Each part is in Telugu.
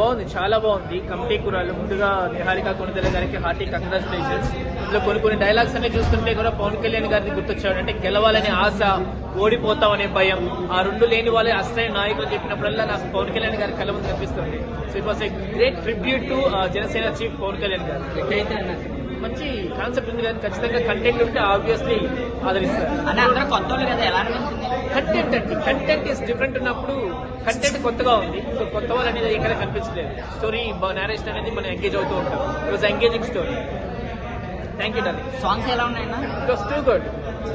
బాగుంది చాలా బాగుంది. కమిటీ కూరలు ముందుగా నిహారిక కొనిదెల గారికి హార్టీ కంగ్రాచులేషన్స్ ఇందులో కొన్ని కొన్ని డైలాగ్స్ అన్ని చూస్తుంటే కూడా పవన్ కళ్యాణ్ గారిని గుర్తొచ్చాడు అంటే గెలవాలనే ఆశ ఓడిపోతామనే భయం. ఆ రెండు లేని వాళ్ళే అసలైన నాయకులు చెప్పినప్పుడల్లా నాకు పవన్ కళ్యాణ్ గారి కళ్ళ ముందు కనిపిస్తుంది. So it was a great tribute to Janasena chief Pawan Kalyan garu. మంచి కాన్సెప్ట్ ఉంది కానీ ఖచ్చితంగా కంటెంట్ ఉంటే ఆబ్వియస్లీ ఆదరిస్తారు. కంటెంట్ అండి కంటెంట్ ఇస్ డిఫరెంట్ ఉన్నప్పుడు కంటెంట్ కొత్తగా ఉంది. సో కొత్త వాళ్ళు అనేది ఎక్కడ కనిపించలేదు. స్టోరీ నేరేషన్ అనేది మనం ఎంగేజ్ అవుతూ ఉంటాం. It was engaging story thank you darling songs ఎలా ఉన్నాయన్నా it was too good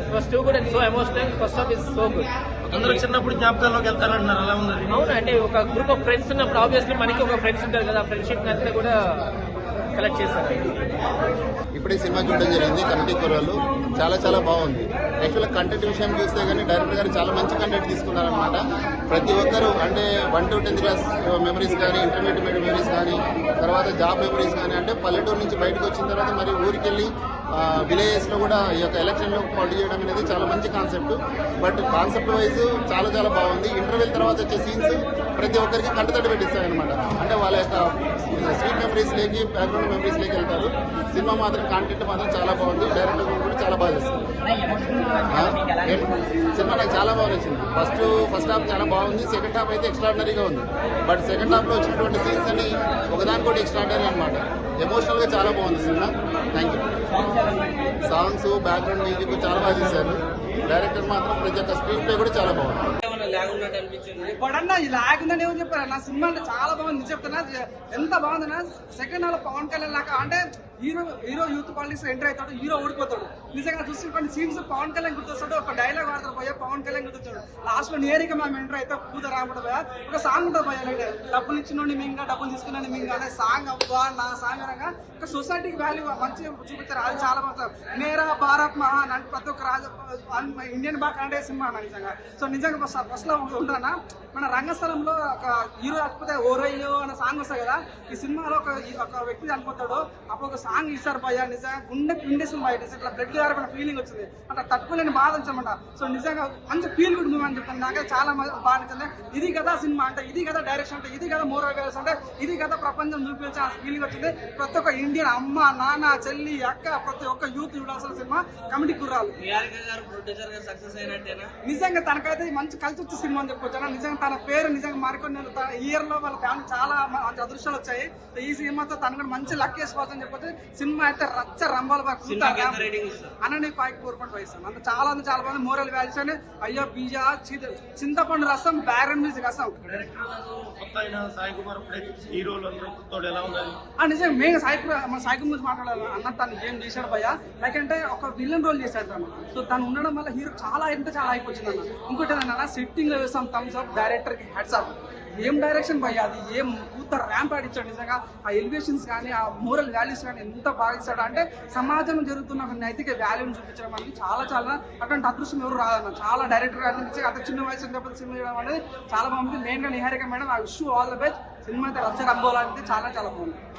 it was too good and so emotional first half is so good అందరూ చిన్నప్పుడు జ్ఞాపకాల్లోకి వెళ్తారంటున్నారు. అలా ఉంది. అవును అంటే ఒక గ్రూప్ ఆఫ్ ఫ్రెండ్స్ ఉన్నప్పుడు ఆబ్వియస్లీ మనకి ఒక ఫ్రెండ్స్ ఉంటారు కదా. ఫ్రెండ్షిప్ అంతా కూడా కలెక్ట్ చేశారు. ఇప్పుడే సినిమా చూడడం జరిగింది కమిటీ కుర్రాలు చాలా చాలా బాగుంది. యాక్చువల్గా కంటెంట్ విషయం చూస్తే కానీ డైరెక్టర్ గారు చాలా మంచి కంటెంట్ తీసుకున్నారనమాట ప్రతి ఒక్కరు అంటే one two tenth class memories కానీ ఇంటర్మీడియట్ మెమరీస్ కానీ తర్వాత జాబ్ మెమరీస్ కానీ అంటే పల్లెటూరు నుంచి బయటకు వచ్చిన తర్వాత మరి ఊరికి వెళ్ళి విలేజెస్లో కూడా ఈ యొక్క ఎలక్షన్లో పోటీ చేయడం అనేది చాలా మంచి కాన్సెప్ట్. బట్ కాన్సెప్ట్ వైజ్ చాలా చాలా బాగుంది. ఇంటర్వెల్ తర్వాత వచ్చే సీన్స్ ప్రతి ఒక్కరికి కంటతడి పెట్టిస్తాయి అనమాట అంటే వాళ్ళ యొక్క స్వీట్ మెమరీస్ లేకి బ్యాక్గ్రౌండ్ మెమరీస్ లేకి వెళ్తారు. సినిమా మాత్రం కాంటెంట్ మాత్రం చాలా బాగుంది. డైరెక్టర్ కూడా చాలా బాగా చేస్తుంది సినిమా నాకు చాలా బాగా నచ్చింది. ఫస్ట్ ఫస్ట్ హాఫ్ చాలా బాగుంది. సెకండ్ హాఫ్ అయితే ఎక్స్ట్రాడినరీగా ఉంది. బట్ సెకండ్ హాఫ్లో వచ్చినటువంటి సీన్స్ అన్ని ఒకదానికోటి ఎక్స్ట్రాడినరీ అనమాట ఎమోషనల్గా చాలా బాగుంది cinema. Thank you songs background music చాలా బాగా చేశారు. డైరెక్టర్ మాత్రం ప్రతి ఒక్క స్క్రీన్ ప్లే కూడా చాలా బాగుంది. ఇప్పుడన్నా ఇలా ఆగిందని ఏమని చెప్పారు? నా సినిమా అంటే చాలా బాగుంది. నిజం చెప్తున్నా ఎంత బాగుందన్నా సెకండ్ హాల్ పవన్ కళ్యాణ్ లాగా అంటే hero hero youth politics enter అవుతాడు హీరో ఓడిపోతాడు. నిజంగా చూసి కొన్ని సీన్స్ పవన్ కళ్యాణ్ గుర్తొస్తాడు ఒక డైలాగ్ వాడతాడు పోయా పవన్ కళ్యాణ్ గుర్తొచ్చాడు. లాస్ట్లో నేరుగా మేము ఎంటర్ అయితే కూత రాకుండా పోయా ఒక సాంగ్ ఉంటుంది పోయా డబ్బులు ఇచ్చిన మింగా డబ్బులు తీసుకున్నాను మింగా అనే సాంగ్ అవ్వా నా సాంగ్ అనగా ఒక సొసైటీకి వాల్యూ మంచి చూపించారు అది చాలా బాగుంది. నేరా భారత్ మహాన్ అంటే ప్రతి ఒక్క రాజ ఇండియన్ బాగా అంటే సినిమా అన్న నిజంగా. సో నిజంగా ఫస్ట్లో ఉంటానా మన రంగస్థలంలో ఒక హీరో లేకపోతే ఓరయ్యో అనే సాంగ్ వస్తాయి కదా ఈ సినిమాలో ఒక ఒక వ్యక్తి చనిపోతాడు అప్పుడు ఒక సాంగ్ ఇస్తారు భయ నిజంగా గుండె పిండేసింది బయట ఇట్లా బ్లడ్ గారిపోయిన ఫీలింగ్ వచ్చింది. అట్లా తట్టుకోలేని బాధ వచ్చామంట సో నిజంగా మంచి ఫీల్ గుడ్ మూవీ అని చెప్తాను నాకైతే చాలా బాగా నచ్చింది. ఇది కదా సినిమా అంటే ఇది కదా డైరెక్షన్ అంటే ఇది కదా మోరల్ వ్యాల్యూస్ అంటే ఇది కదా ప్రపంచం చూపించిన ఫీలింగ్ వచ్చింది. ప్రతి ఒక్క ఇండియన్ అమ్మ నాన్న చెల్లి అక్క ప్రతి ఒక్క యూత్ చూడాల్సిన సినిమా కమిటీ కుర్రాలు సక్సెస్ అయినట్టేనా? నిజంగా తనకైతే మంచి కలిసి వచ్చే సినిమా అని చెప్పొచ్చు అన్న. నిజంగా తన పేరు నిజంగా మరికొన్ని ఇయర్లో వాళ్ళ ఫ్యామిలీ చాలా మంచి అదృష్టాలు వచ్చాయి. ఈ సినిమాతో తను కూడా మంచి లక్ వేసుకోవచ్చు అని చెప్పొచ్చు సినిమా అయితే రచ్చ రంబాల అన్న నేను ఫైవ్ ఫోర్ పాయింట్ ఫైవ్ ఇస్తాను అంటే చాలా అంటే చాలా మంది మోరల్ వాల్యూస్ అని అయ్యో బీజా చింతపండు రసం బ్యారన్ మ్యూజిక్ రసం. నిజంగా మెయిన్ సాయి మన సాయి గురించి మాట్లాడాలి. అన్న తను ఏం చేశాడు భయ్య? లైక్ అంటే ఒక విలన్ రోల్ చేశాడు తను. సో తను ఉండడం వల్ల హీరో చాలా ఎంత చాలా అయిపోయింది అన్న ఇంకోటి ఏంటన్నా సిట్టింగ్లో వేస్తాం థమ్స్ అప్ డైరెక్టర్కి హెడ్స్ అప్ ఏం డైరెక్షన్ భయ అది? ఏం కూత ర్యాంప్ ఆడించాడు నిజంగా ఆ ఎలివేషన్స్ కానీ ఆ మోరల్ వాల్యూస్ కానీ ఎంత బాగా ఇస్తాడు? అంటే సమాజం జరుగుతున్న ఒక నైతిక వాల్యూని చూపించడం అనేది చాలా చాలా అటువంటి అదృష్టం ఎవరు రాదన్న. చాలా డైరెక్టర్ గారు నిజంగా అంత చిన్న వయసు ఉన్నప్పుడు సినిమా చేయడం అనేది చాలా బాగుంది. మెయిన్ నిహారిక మేడం ఆ విష్ ఆల్ ద బెస్ట్ సినిమా అయితే రచ్చ రంబోలా అనేది చాలా చాలా బాగుంది.